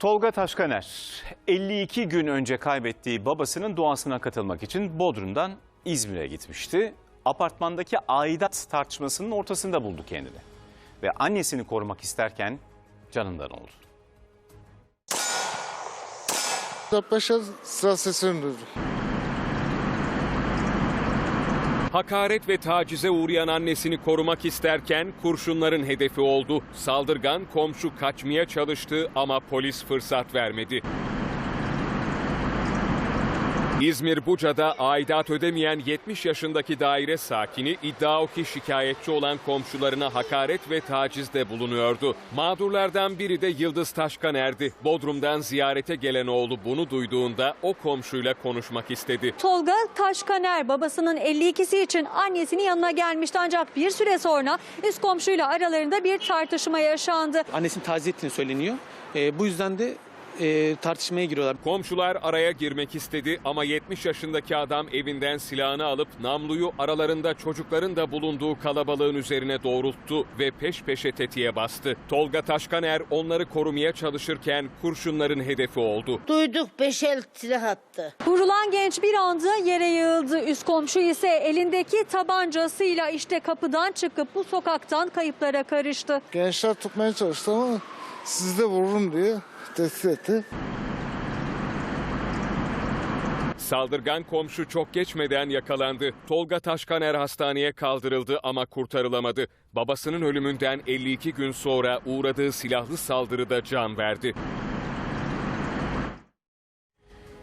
Tolga Taşkaner 52 gün önce kaybettiği babasının duasına katılmak için Bodrum'dan İzmir'e gitmişti. Apartmandaki aidat tartışmasının ortasında buldu kendini. Ve annesini korumak isterken canından oldu. 4-5 sıra sesini duydum. Hakaret ve tacize uğrayan annesini korumak isterken kurşunların hedefi oldu. Saldırgan komşu kaçmaya çalıştı ama polis fırsat vermedi. İzmir Buca'da aidat ödemeyen 70 yaşındaki daire sakini iddia o ki şikayetçi olan komşularına hakaret ve tacizde bulunuyordu. Mağdurlardan biri de Yıldız Taşkaner'di. Bodrum'dan ziyarete gelen oğlu bunu duyduğunda o komşuyla konuşmak istedi. Tolga Taşkaner babasının 52'si için annesinin yanına gelmişti ancak bir süre sonra üst komşuyla aralarında bir tartışma yaşandı. Annesinin taciz ettiğini söyleniyor. E, bu yüzden de e, tartışmaya giriyorlar. Komşular araya girmek istedi ama 70 yaşındaki adam evinden silahını alıp namluyu aralarında çocukların da bulunduğu kalabalığın üzerine doğrulttu ve peş peşe tetiğe bastı. Tolga Taşkaner onları korumaya çalışırken kurşunların hedefi oldu. Duyduk beş el silah attı. Vurulan genç bir anda yere yığıldı. Üst komşu ise elindeki tabancasıyla işte kapıdan çıkıp bu sokaktan kayıplara karıştı. Gençler tutmaya çalıştı ama sizi de vururum diye etti. Saldırgan komşu çok geçmeden yakalandı. Tolga Taşkaner hastaneye kaldırıldı ama kurtarılamadı. Babasının ölümünden 52 gün sonra uğradığı silahlı saldırıda can verdi.